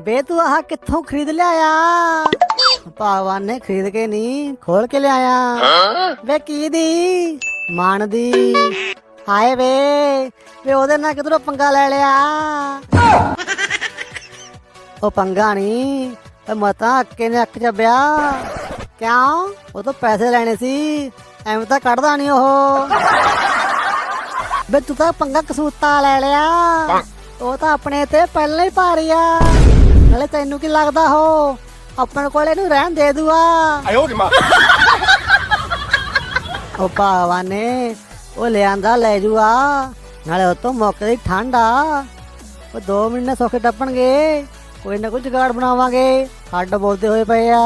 ਬੇ ਤੂੰ ਆਹ ਕਿੱਥੋਂ ਖਰੀਦ ਲਿਆਇਆ? ਭਗਵਾਨ ਨੇ ਖਰੀਦ ਕੇ ਨਹੀਂ ਖੋਲ ਕੇ ਲਿਆਇਆ। ਵੇ ਕੀ ਦੀ? ਮਾਨ ਦੀ। ਹਾਏ ਵੇ ਵੇ ਉਹਦੇ ਨਾਲ ਕਿਧਰੋਂ ਪੰਗਾ ਲੈ ਲਿਆ? ਉਹ ਪੰਗਾ ਨਹੀਂ ਤੇ ਮਤਾਂ ਅੱਕੇ ਨੇ ਅੱਖ ਚੱਬਿਆ ਕਿਉਂ? ਉਹ ਤਾਂ ਪੈਸੇ ਲੈਣੇ ਸੀ ਐਵੇਂ ਤਾਂ ਕੱਢਦਾ ਨਹੀਂ ਉਹ। ਬੇ ਤੂੰ ਤਾਂ ਪੰਗਾ ਕਸੂਤਾ ਲੈ ਲਿਆ। ਉਹ ਤਾਂ ਆਪਣੇ ਤੇ ਪਹਿਲਾਂ ਹੀ ਭਾਰੀ ਆ। ਨਾਲੇ ਤੈਨੂੰ ਕੀ ਲੱਗਦਾ ਹੋ? ਆਪਣ ਕੋਲੇ ਨੂੰ ਰਹਿਣ ਦੇ ਦੂਆ। ਆਇਓ ਜੀ ਮਾਂ। ਉਹ ਭਾਵਾ ਨੇ ਉਹ ਲਿਆਂਦਾ ਲੈ ਜੂਆ। ਨਾਲੇ ਉਹ ਤੋਂ ਮੁੱਕਦੀ ਠੰਡ ਆ। ਉਹ 2 ਮਹੀਨੇ ਸੌਖੇ ਟੱਪਣਗੇ। ਕੋਈ ਨਾ ਕੋਈ ਜਗਾੜ ਬਣਾਵਾਂਗੇ। ਹੱਡ ਬੋਲਦੇ ਹੋਏ ਪਏ ਆ।